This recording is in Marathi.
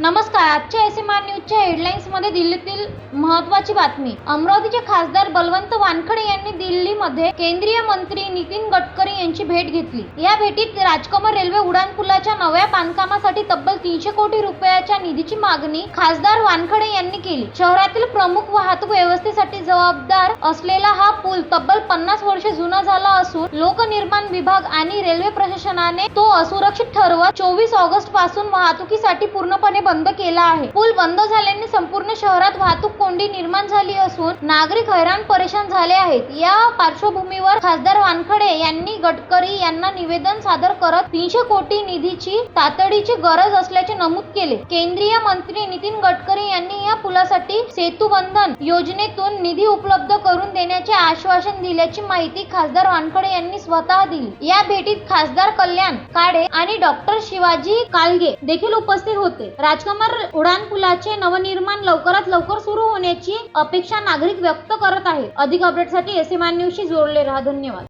नमस्कार आजच्या एस एम आर न्यूजच्या हेडलाईन्समध्ये दिल्लीतील महत्वाची बातमी. अमरावतीचे खासदार बलवंत वानखडे यांनी दिल्लीमध्ये केंद्रीय मंत्री नितीन गडकरी यांची भेट घेतली. या भेटीत राजकमल रेल्वे उड्डाणपुलाच्या नव्या बांधकामासाठी तब्बल तीनशे कोटी रुपयाच्या निधीची मागणी खासदार वानखडे यांनी केली. शहरातील प्रमुख वाहतूक व्यवस्थेसाठी जबाबदार असलेला हा पूल तब्बल पन्नास वर्षे जुना झाला असून लोकनिर्माण विभाग आणि रेल्वे प्रशासनाने तो असुरक्षित ठरवत चोवीस ऑगस्टपासून वाहतुकीसाठी पूर्णपणे बंद केला आहे. पूल बंद झाल्याने संपूर्ण शहरात वाहतूक कोंडी निर्माण झाली असून नागरिक हैराण परेशान झाले आहेत. या पार्श्वभूमीवर खासदार वानखडे यांनी गडकरी यांना निवेदन सादर करत तीनशे कोटी निधीची तातडीची गरज असल्याचे नमूद केले. केंद्रीय मंत्री नितीन गडकरी यांनी या पुलासाठी सेतुबंधन योजनेतून निधी उपलब्ध करून देण्याचे आश्वासन दिल्याची माहिती खासदार वानखडे यांनी स्वतः दिली. या भेटीत खासदार कल्याण काळे आणि डॉक्टर शिवाजी कालगे देखील उपस्थित होते. राजकमल उड्डाणपुलाचे नवनिर्माण लवकरात लवकर सुरू होण्याची अपेक्षा नागरिक व्यक्त करत आहेत. अधिक अपडेटसाठी एस एम न्यूजशी जोडले राहा. धन्यवाद.